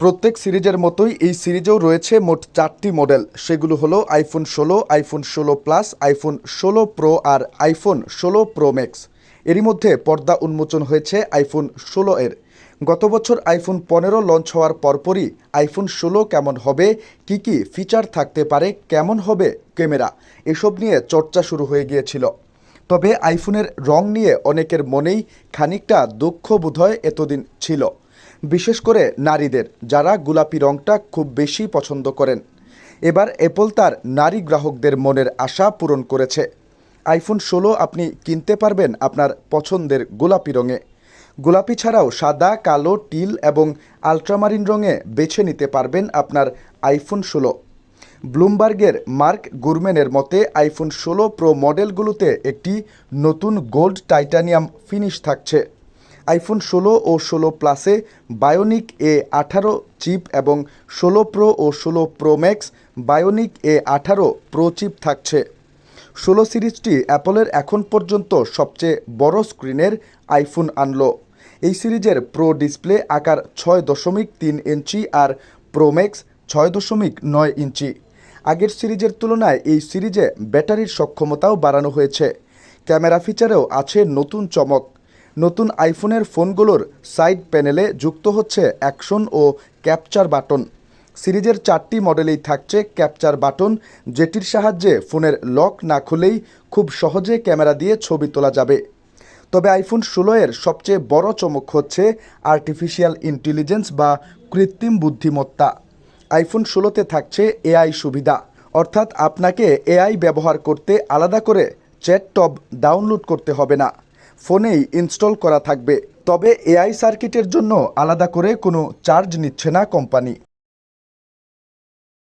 প্রত্যেক সিরিজের মতোই এই সিরিজেও রয়েছে মোট চারটি মডেল। সেগুলো হলো আইফোন ষোলো আইফোন ষোলো প্লাস আইফোন ষোলো প্রো আর আইফোন ষোলো প্রো ম্যাক্স এরই মধ্যে পর্দা উন্মোচন হয়েছে আইফোন ষোলো এর। গত বছর আইফোন পনেরো লঞ্চ হওয়ার পরপরই আইফোন ষোলো কেমন হবে, কি কি ফিচার থাকতে পারে, কেমন হবে ক্যামেরা, এসব নিয়ে চর্চা শুরু হয়ে গিয়েছিল। তবে আইফোনের রং নিয়ে অনেকের মনেই খানিকটা দুঃখ বোধহয় এতদিন ছিল। বিশেষ করে নারীদের, যারা গোলাপি রংটা খুব বেশি পছন্দ করেন। এবার অ্যাপল তার নারী গ্রাহকদের মনের আশা পূরণ করেছে। আইফোন ষোলো আপনি কিনতে পারবেন আপনার পছন্দের গোলাপি রঙে। গোলাপি ছাড়াও সাদা, কালো, টিল এবং আলট্রামারিন রঙে বেছে নিতে পারবেন আপনার আইফোন ষোলো। ব্লুমবার্গের মার্ক গুরম্যানের মতে আইফোন ষোলো প্রো মডেলগুলোতে একটি নতুন গোল্ড টাইটানিয়াম ফিনিশ থাকছে। আইফোন ষোলো ও ষোলো প্লাসে বায়োনিক এ আঠারো চিপ এবং ষোলো প্রো ও ষোলো প্রো ম্যাক্স বায়োনিক এ আঠারো প্রো চিপ থাকছে। ষোলো সিরিজটি অ্যাপলের এখন পর্যন্ত সবচেয়ে বড় স্ক্রিনের আইফোন আনলো। এই সিরিজের প্রো ডিসপ্লে আকার ছয় দশমিক তিন ইঞ্চি আর প্রো ম্যাক্স ছয় দশমিক নয় ইঞ্চি। আগের সিরিজের তুলনায় এই সিরিজে ব্যাটারির সক্ষমতাও বাড়ানো হয়েছে। ক্যামেরা ফিচারেও আছে নতুন চমক। নতুন আইফোনের ফোনগুলোর সাইড প্যানেলে যুক্ত হচ্ছে অ্যাকশন ও ক্যাপচার বাটন। সিরিজের চারটি মডেলেই থাকছে ক্যাপচার বাটন, যেটির সাহায্যে ফোনের লক না খুলেই খুব সহজে ক্যামেরা দিয়ে ছবি তোলা যাবে। তবে আইফোন ষোলো এর সবচেয়ে বড় চমক হচ্ছে আর্টিফিশিয়াল ইন্টেলিজেন্স বা কৃত্রিম বুদ্ধিমত্তা। আইফোন ষোলোতে থাকছে এআই সুবিধা, অর্থাৎ আপনাকে এআই ব্যবহার করতে আলাদা করে চ্যাট টব ডাউনলোড করতে হবে না। ফোনেই ইনস্টল করা থাকবে। তবে এআই সার্কিটের জন্য আলাদা করে কোনো চার্জ নিচ্ছে না কোম্পানি।